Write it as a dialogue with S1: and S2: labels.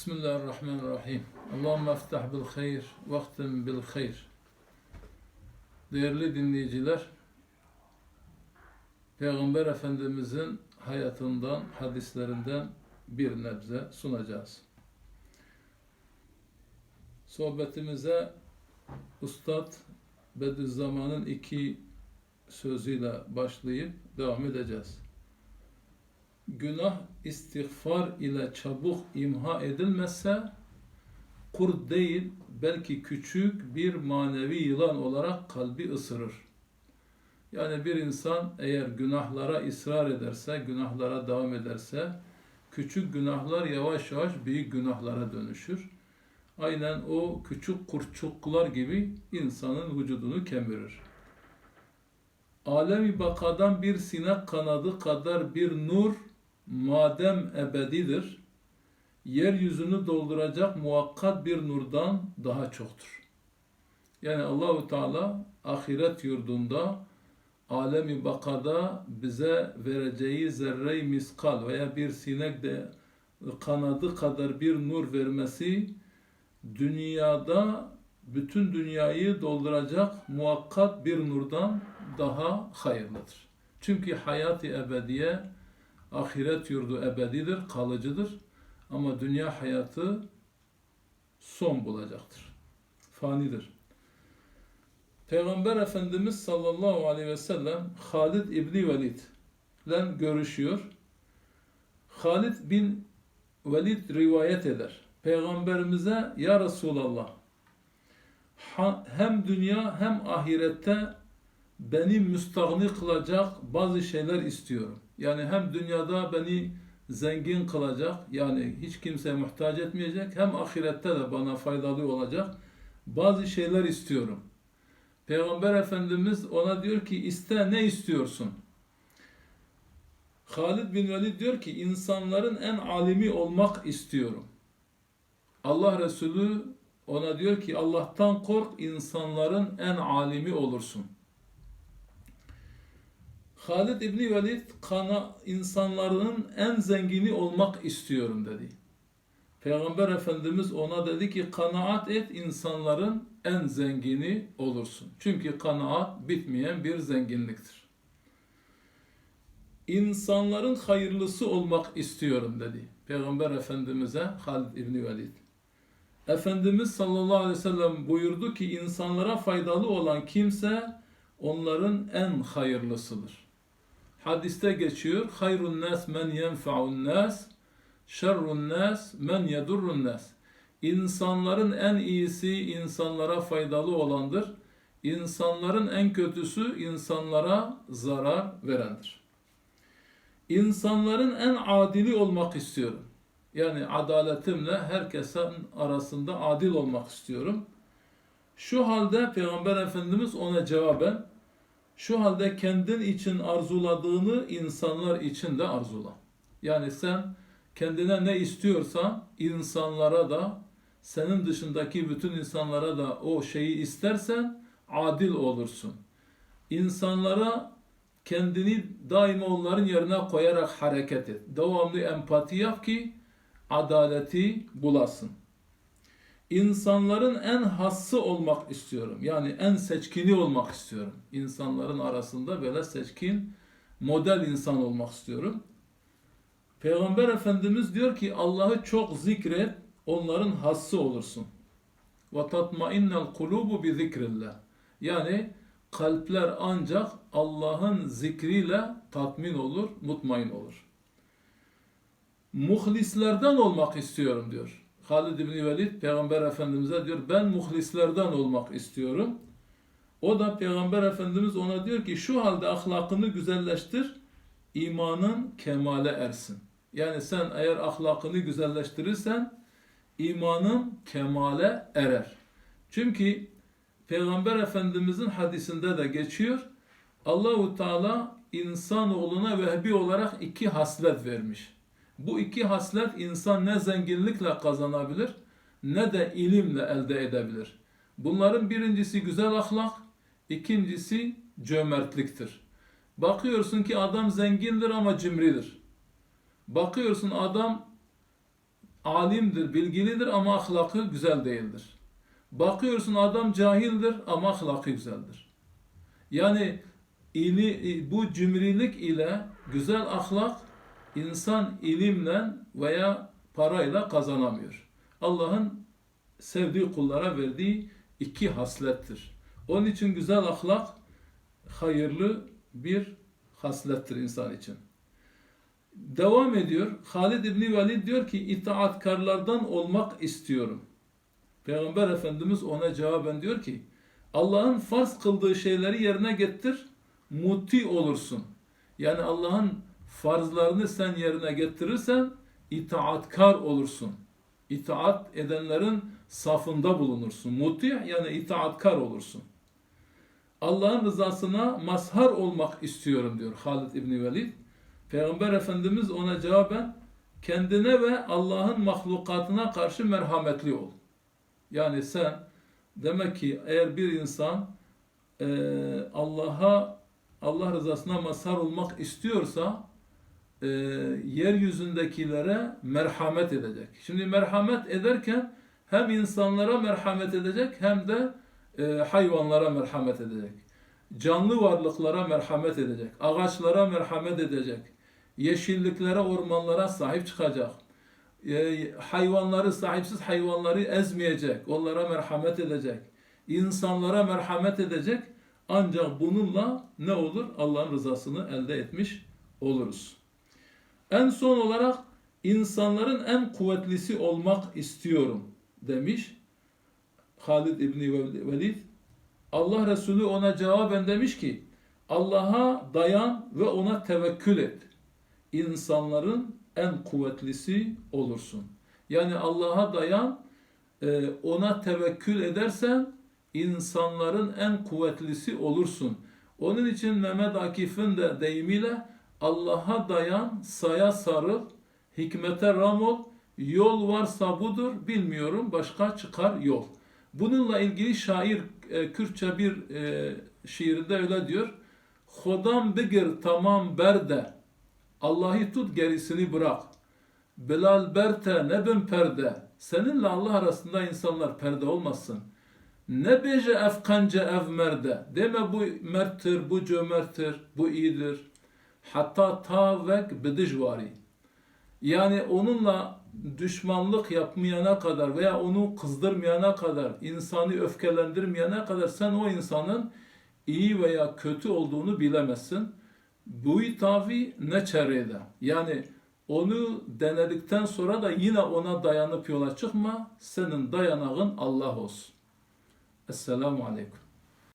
S1: Bismillahirrahmanirrahim. Allahümme eftah bil hayr, vaktim bil hayr. Değerli dinleyiciler, Peygamber Efendimizin hayatından, hadislerinden bir nebze sunacağız. Sohbetimize Ustad Bediüzzaman'ın iki sözüyle başlayıp devam edeceğiz. Günah istiğfar ile çabuk imha edilmezse kurt değil belki küçük bir manevi yılan olarak kalbi ısırır. Yani bir insan eğer günahlara ısrar ederse, günahlara devam ederse küçük günahlar yavaş yavaş büyük günahlara dönüşür. Aynen o küçük kurtçuklar gibi insanın vücudunu kemirir. Alemi bakadan bir sinek kanadı kadar bir nur madem ebedidir, yeryüzünü dolduracak muhakkat bir nurdan daha çoktur. Yani Allahu Teala ahiret yurdunda alemi bakada bize vereceği zerre miskal veya bir sinek de kanadı kadar bir nur vermesi dünyada bütün dünyayı dolduracak muhakkat bir nurdan daha hayırlıdır. Çünkü hayat-ı ebediye ahiret yurdu ebedidir, kalıcıdır. Ama dünya hayatı son bulacaktır. Fanidir. Peygamber Efendimiz sallallahu aleyhi ve sellem Halid İbni Velid ile görüşüyor. Halid bin Velid rivayet eder. Peygamberimize ya Resulallah hem dünya hem ahirette beni müstahni kılacak bazı şeyler istiyorum. Yani hem dünyada beni zengin kılacak, yani hiç kimseye muhtaç etmeyecek, hem ahirette de bana faydalı olacak bazı şeyler istiyorum. Peygamber Efendimiz ona diyor ki iste ne istiyorsun? Halid bin Velid diyor ki insanların en alimi olmak istiyorum. Allah Resulü ona diyor ki Allah'tan kork insanların en alimi olursun. Halid İbni Velid kana insanların en zengini olmak istiyorum dedi. Peygamber Efendimiz ona dedi ki kanaat et insanların en zengini olursun. Çünkü kanaat bitmeyen bir zenginliktir. İnsanların hayırlısı olmak istiyorum dedi. Peygamber Efendimiz'e Halid İbni Velid. Efendimiz sallallahu aleyhi ve sellem buyurdu ki insanlara faydalı olan kimse onların en hayırlısıdır. Hadiste geçiyor. Hayrun nas men yenfa'un nas, şerrun nas men yedurrun nas. İnsanların en iyisi insanlara faydalı olandır. İnsanların en kötüsü insanlara zarar verendir. İnsanların en adili olmak istiyorum. Yani adaletimle herkesin arasında adil olmak istiyorum. Şu halde Peygamber Efendimiz ona cevaben şu halde kendin için arzuladığını insanlar için de arzula. Yani sen kendine ne istiyorsan insanlara da senin dışındaki bütün insanlara da o şeyi istersen adil olursun. İnsanlara kendini daima onların yerine koyarak hareket et. Devamlı empati yap ki adaleti bulasın. İnsanların en hassı olmak istiyorum. Yani en seçkini olmak istiyorum. İnsanların arasında böyle seçkin, model insan olmak istiyorum. Peygamber Efendimiz diyor ki Allah'ı çok zikret, onların hassı olursun. Ve tatmainnel kulubu bi zikrillah. Yani kalpler ancak Allah'ın zikriyle tatmin olur, mutmain olur. Muhlislerden olmak istiyorum diyor. Halid İbni Velid Peygamber Efendimiz'e diyor ben muhlislerden olmak istiyorum. O da Peygamber Efendimiz ona diyor ki şu halde ahlakını güzelleştir, imanın kemale ersin. Yani sen eğer ahlakını güzelleştirirsen imanın kemale erer. Çünkü Peygamber Efendimizin hadisinde de geçiyor. Allahu Teala insanoğluna vehbi olarak iki haslet vermiş. Bu iki haslet insan ne zenginlikle kazanabilir ne de ilimle elde edebilir. Bunların birincisi güzel ahlak, ikincisi cömertliktir. Bakıyorsun ki adam zengindir ama cimridir. Bakıyorsun adam alimdir, bilgilidir ama ahlakı güzel değildir. Bakıyorsun adam cahildir ama ahlakı güzeldir. Yani ili, bu cimrilik ile güzel ahlak insan ilimle veya parayla kazanamıyor. Allah'ın sevdiği kullara verdiği iki haslettir. Onun için güzel ahlak hayırlı bir haslettir insan için. Devam ediyor. Halid İbni Velid diyor ki itaatkarlardan olmak istiyorum. Peygamber Efendimiz ona cevaben diyor ki Allah'ın farz kıldığı şeyleri yerine getir, muti olursun. Yani Allah'ın farzlarını sen yerine getirirsen itaatkar olursun. İtaat edenlerin safında bulunursun. Muti yani itaatkar olursun. Allah'ın rızasına mazhar olmak istiyorum diyor Halid İbni Velid. Peygamber Efendimiz ona cevaben kendine ve Allah'ın mahlukatına karşı merhametli ol. Yani sen demek ki eğer bir insan e, Allah'a Allah rızasına mazhar olmak istiyorsa e, yeryüzündekilere merhamet edecek. Şimdi merhamet ederken hem insanlara merhamet edecek hem de e, hayvanlara merhamet edecek. Canlı varlıklara merhamet edecek. Ağaçlara merhamet edecek. Yeşilliklere, ormanlara sahip çıkacak. E, hayvanları, sahipsiz hayvanları ezmeyecek. Onlara merhamet edecek. İnsanlara merhamet edecek. Ancak bununla ne olur? Allah'ın rızasını elde etmiş oluruz. En son olarak insanların en kuvvetlisi olmak istiyorum demiş Halid İbni Velid. Allah Resulü ona cevaben demiş ki Allah'a dayan ve ona tevekkül et. İnsanların en kuvvetlisi olursun. Yani Allah'a dayan, e, ona tevekkül edersen insanların en kuvvetlisi olursun. Onun için Mehmet Akif'in de deyimiyle Allah'a dayan, saya sarıl, hikmete ram ol, yol varsa budur, bilmiyorum başka çıkar yol. Bununla ilgili şair e, Kürtçe bir e, şiirinde öyle diyor. Hodam bigir tamam berde, Allah'ı tut gerisini bırak. Bilal berte ne bin perde, seninle Allah arasında insanlar perde olmasın. Ne beje efkance ev merde, deme bu merttir, bu cömerttir, bu iyidir. Hatta ta vek. Yani onunla düşmanlık yapmayana kadar veya onu kızdırmayana kadar, insanı öfkelendirmeyene kadar sen o insanın iyi veya kötü olduğunu bilemezsin. Bu tabi ne çerede. Yani onu denedikten sonra da yine ona dayanıp yola çıkma. Senin dayanağın Allah olsun. Esselamu Aleyküm.